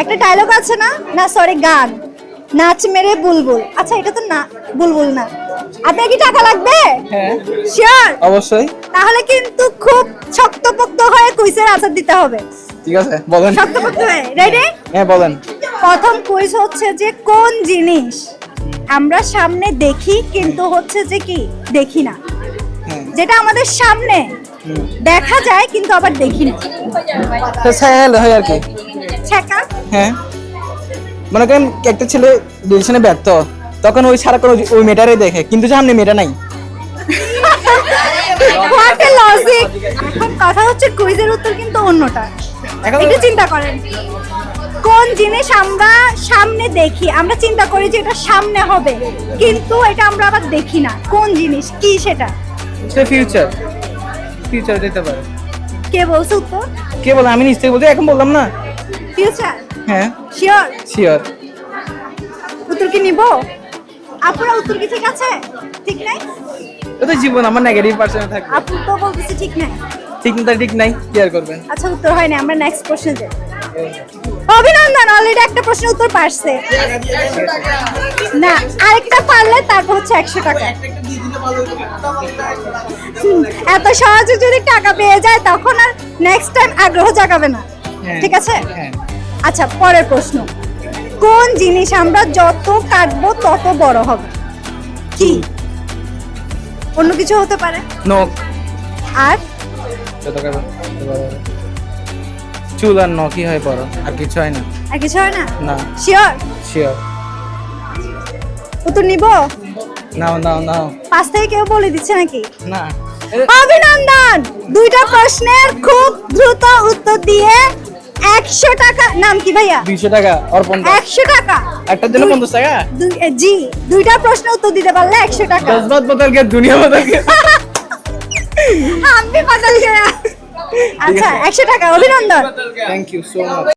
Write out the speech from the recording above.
একটা ডায়লগ আছে না? না সরি গান। নাচ মেরে বুলবুল। আচ্ছা এটা তো না বুলবুল না। আপনার কি টাকা লাগবে? হ্যাঁ। শিওর অবশ্যই। তাহলে কিন্তু খুব শক্তপোক্ত হয়ে কুইজের আনসার দিতে হবে। ঠিক আছে বলেন। শক্তপোক্ত হয়ে রেডি হ্যাঁ বলেন। প্রথম কুইজ হচ্ছে যে কোন জিনিস আমরা সামনে দেখি কিন্তু হচ্ছে যে কি? দেখি না। হ্যাঁ। যেটা আমাদের সামনে দেখা যায় কিন্তু আবার দেখি না। ছায়াল হয় আর কি। ছেকা হ্যাঁ। মনে করেন একটা ছেলে ডিসিশনে ব্যর্থ তখন ওই সারাক্ষণ ওই- ওই মেয়েটারে দেখে কিন্তু সামনে মেয়েটা নাই। লজিক এখন কথা হচ্ছে কুইজের উত্তর কিন্তু অন্যটা। একটু চিন্তা করেন। কোন জিনিস আমরা সামনে দেখি? আমরা চিন্তা করি যে এটা সামনে হবে কিন্তু এটা আমরা আবার দেখি না। কোন জিনিস? কি সেটা? ফিউচার ফিউচার দিতে পারে। কে বলছে উত্তর? কে বলে? আমি নিশ্চয়ই বলছি এখন বললাম না। ফিউচার হ্যাঁ। শিওর শিওর উত্তর কি নিব? আপনারা উত্তর কি ঠিক আছে? ঠিক নাই? তো তো জীবন আমার নেগেটিভ পার্সেন্ট থাকে আপু তো বলতেছে ঠিক নাই। ঠিক না ঠিক নাই কি আর করবেন? আচ্ছা উত্তর হয় না আমরা নেক্সট প্রশ্নে যাই। অভিনন্দন অলরেডি একটা প্রশ্নের উত্তর পারছে। না আরেকটা পারলে তারপর হচ্ছে একশো টাকা। এত সহজে যদি টাকা পেয়ে যায় তখন আর নেক্সট টাইম আগ্রহ জাগাবে না। হ্যাঁ। ঠিক আছে? হ্যাঁ। আচ্ছা পরের প্রশ্ন। কোন জিনিস আমরা যত কাটবো তত বড় হবে? কি? অন্য কিছু হতে পারে? নখ। আর। চুল আর নখই হয় বড় আর কিছু হয় না। আর কিছু হয় না? না। শিওর শিওর উত্তর নিব? নাও নাও নাও। পাশ থেকে কেউ বলে দিচ্ছে নাকি? না। অভিনন্দন! দুইটা প্রশ্নের খুব দ্রুত উত্তর দিয়ে একশো টাকা নাম কি ভাইয়া? দুইশো টাকা অর্পণ একশো টাকা? একটা জন্য দুই- পঞ্চাশ টাকা? জি দুইটা প্রশ্ন উত্তর দিতে পারলে একশো টাকা। জজবাত বদল গে দুনিয়া বদল গে আমি বদল গে আচ্ছা একশো টাকা অভিনন্দন। Thank you so much